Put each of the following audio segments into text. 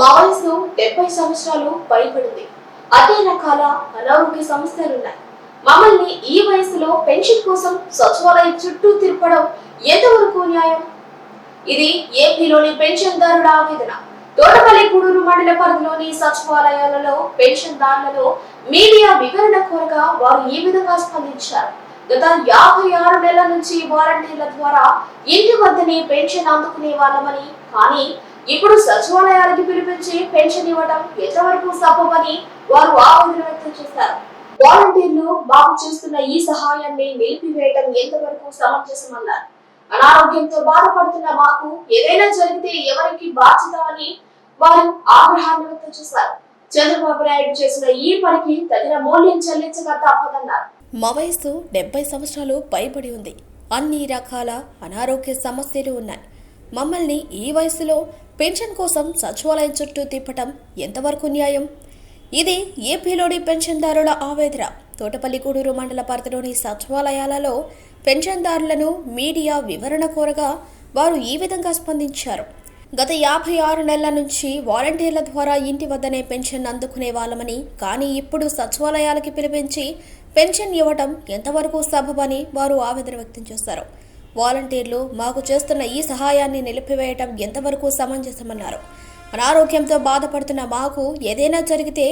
మా వయసు డెబ్బై సంవత్సరాలు పైబడింది. అదే రకాల అనారోగ్య సమస్యలున్నాయి. మమ్మల్ని ఈ వయసులో పెన్షన్ కోసం సచివాలయం చుట్టూ తిరపడం ఎంతవరకు న్యాయం? ఇది ఏపీలోని పెన్షన్దారుల ఆవేదన. తోటపల్లి గూడూరు మండల పరిధిలోని సచివాలయాలలో పెన్షన్దారులలో మీడియా వివరణ కోరగా వారు ఈ విధంగా స్పందించారు. గత యాభై ఆరు నెలల నుంచి వాలంటీర్ల ద్వారా ఇంటి వద్దనే పెన్షన్ అందుకునే వాళ్ళమని కానీ ఇప్పుడు సచివాలయాలకి పిలిపించి పెన్షన్ ఇవ్వడం ఎంతవరకు సబబని వారు ఆవేదన వ్యక్తం చేశారు వాలంటీర్లు మాకు చేస్తున్న ఈ సహాయాన్ని నిలిపివేయడం ఎంతవరకు సమంజసమన్నారు? అనారోగ్యంతో బాధపడుతున్న మాకు ఏదైనా జరిగితే ఎవరికి బాధ్యత అని వారు ఆగ్రహాన్ని వ్యక్తం చేశారు. చంద్రబాబు నాయుడు చేసిన ఈ పనికి తగిన మూల్యం చెల్లించక తప్పదన్నారు. మా వయసు డెబ్బై సంవత్సరాలు పైబడి ఉంది. అన్ని రకాల అనారోగ్య సమస్యలు ఉన్నాయి. మమ్మల్ని ఈ వయసులో పెన్షన్ కోసం సచివాలయం చుట్టూ తిప్పటం ఎంతవరకు న్యాయం? ఇది ఏపీలోని పెన్షన్దారుల ఆవేదన. తోటపల్లికూడూరు మండల పరిధిలోని సచివాలయాలలో పెన్షన్దారులను మీడియా వివరణ కోరగా వారు ఈ విధంగా స్పందించారు. గత యాభై ఆరు నెలల నుంచి వాలంటీర్ల ద్వారా ఇంటి వద్దనే పెన్షన్ అందుకునే వాళ్ళమని కానీ ఇప్పుడు సచివాలయాలకి పిలిపించి పెన్షన్ ఇవ్వటం ఎంతవరకు సబబని వారు ఆవేదన వ్యక్తం చేశారు. వాలంటీర్లు మాకు చేస్తున్న ఈ సహాయాన్ని నిలిపివేయటం ఎంతవరకు సమంజసమన్నారు. అనారోగ్యంతో బాధపడుతున్న మాకు ఏదైనా జరిగితే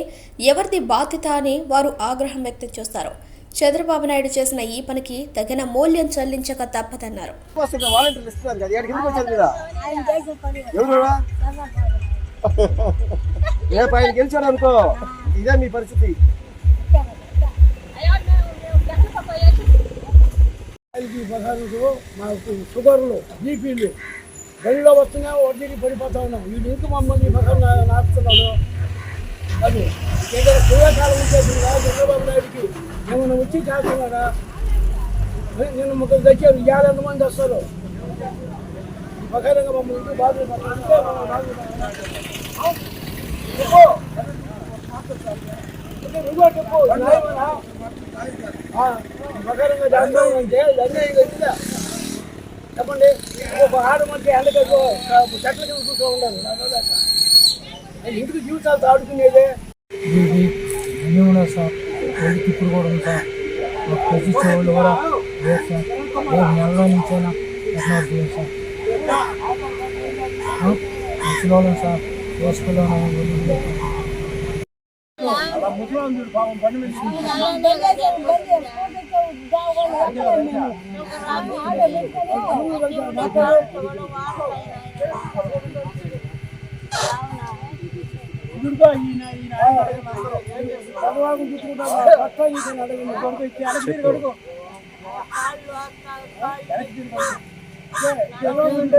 ఎవరిది బాధ్యత అని వారు ఆగ్రహం వ్యక్తం చేస్తారు. చంద్రబాబు నాయుడు చేసిన ఈ పనికి తగిన మూల్యం చెల్లించక తప్పదన్నారు. ఏ గెలిచాడు అనుకో ఇదే మీ పరిస్థితి. ఐదు పదహారు మాకు షుగర్లు బీపీలు. బడిలో వస్తున్నా వడ్డీకి పడిపోతా ఉన్నాం. వీళ్ళు ఎందుకు మమ్మల్ని పక్కన నాటుతున్నాడు. అది ఏదైనా పూర్వకాలం వచ్చేసిందా చంద్రబాబు నాయుడికి ఏమైనా వచ్చి చేస్తున్నాడా? నేను ముగ్గురు తెచ్చారు యాభై మంది వస్తారు? పక్కనగా మమ్మల్ని ఇంటికి బాధలు బాధలు చెప్పండి ఒక ఆరు మంది ఎండకో చెట్ల కింద కూర్చో ఉండాలి నేను ఇంటికి జీవితాలు ఆడుకునేదే ఇది అన్నీ ఉన్నాయి సార్ ఒళ్ళు తిప్పుడు కూడా ఉంది సార్ ప్రతి చెవులు కూడా లేదు సార్ రేపు నెలలో నుంచైనా ఎట్లా సార్ మంచిగా సార్ వేసుకోలేము ముసలాంజుడు పాపం పని చదువుకుంటే